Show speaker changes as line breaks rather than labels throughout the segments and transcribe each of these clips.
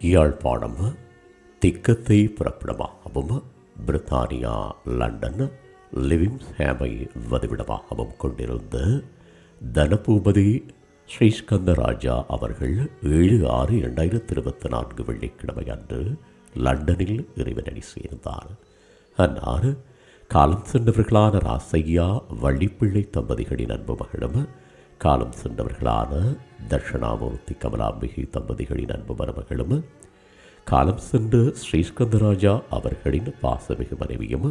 யாழ்ப்பாணம் திக்கத்தை புறப்படமாகவும் பிரித்தானியா London லிவிங்ஹாமை வதிவிடமாகவும் கொண்டிருந்த தனபூபதி ஸ்ரீஸ்கந்தராஜா அவர்கள் ஏழு ஆறு இரண்டாயிரத்தி இருபத்தி நான்கு வெள்ளிக்கிழமை அன்று லண்டனில் இறைவனடி சேர்ந்தார். அன்னார் காலம் சென்றவர்களான ராசையா வள்ளிப்பிள்ளை தம்பதிகளின் அன்பு மகளும் காலம் சென்றவர்களான தட்சிணாமூர்த்தி கமலாம்பிகை தம்பதிகளின் அன்பு மருமகளும் காலம் சென்று ஸ்ரீஸ்கந்தராஜா அவர்களின் பாசமிகு மனைவியும்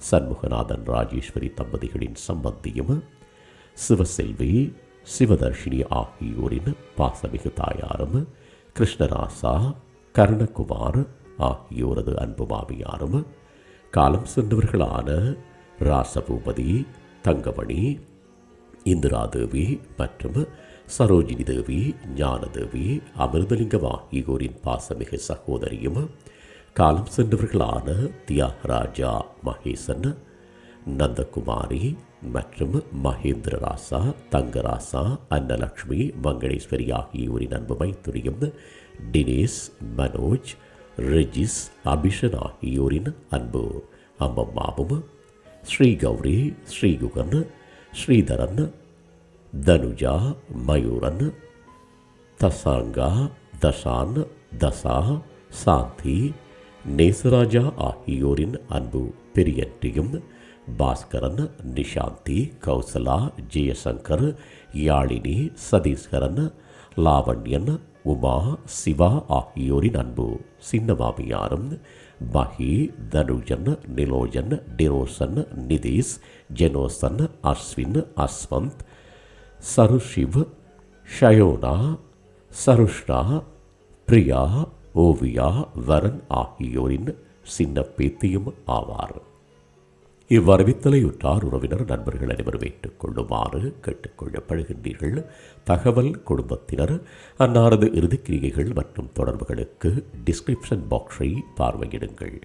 சண்முகநாதன் ராஜேஸ்வரி தம்பதிகளின் சம்பந்தியும் சிவசெல்வி சிவதர்ஷினி ஆகியோரின் பாசமிகு தாயாரும் கிருஷ்ணராசா கருணகுமார் ஆகியோரது அன்பு மாமியாரும் காலம் சென்றவர்களான ராசபூபதி தங்கமணி இந்திரா தேவி மற்றும் சரோஜினி தேவி ஞானதேவி அமிர்தலிங்கம் ஆகியோரின் பாசமிகு சகோதரியும் காலம் சென்றவர்களான தியாகராஜா மகேசன் நந்தகுமாரி மற்றும் மகேந்திர ராசா தங்கராசா அன்னலக்ஷ்மி மங்களேஸ்வரி ஆகியோரின் அன்பு மைத்துரியும் டினேஷ் மனோஜ் ரெஜிஸ் அபிஷன் ஆகியோரின் அன்பு அம்மம்மாவும் ஸ்ரீ கௌரி ஸ்ரீகுகன் ஸ்ரீதரன் தனுஜா மயூரன் தசாங்கா தசான் தசா சாந்தி நேசராஜா ஆகியோரின் அன்பு பெரியன்றியும் பாஸ்கரன் நிஷாந்தி கௌசலா ஜெயசங்கர் யாழினி சதீஸ்கரன் லாவண்யன் உமா சிவா ஆகியோரின் அன்பு சின்னமாமியாரும் மஹி தனுஜன் நிலோஜன் டிரோசன் நிதீஷ் ஜெனோசன் அஸ்வின் அஸ்வந்த் சருஷிவ் ஷயோனா சருஷ்ணா பிரியா ஓவியா வரன் ஆகியோரின் சின்ன பேத்தியும் ஆவார் இவ்வறிவித்தலையுற்றார் உறவினர் நண்பர்கள் அனைவரும் ஏற்றுக்கொள்ளுமாறு கேட்டுக்கொள்ளப்படுகின்றீர்கள். தகவல் குடும்பத்தினர் அன்னாரது இறுதிக்கிரியைகள் மற்றும் தொடர்புகளுக்கு டிஸ்கிரிப்ஷன் பாக்ஸை பார்வையிடுங்கள்.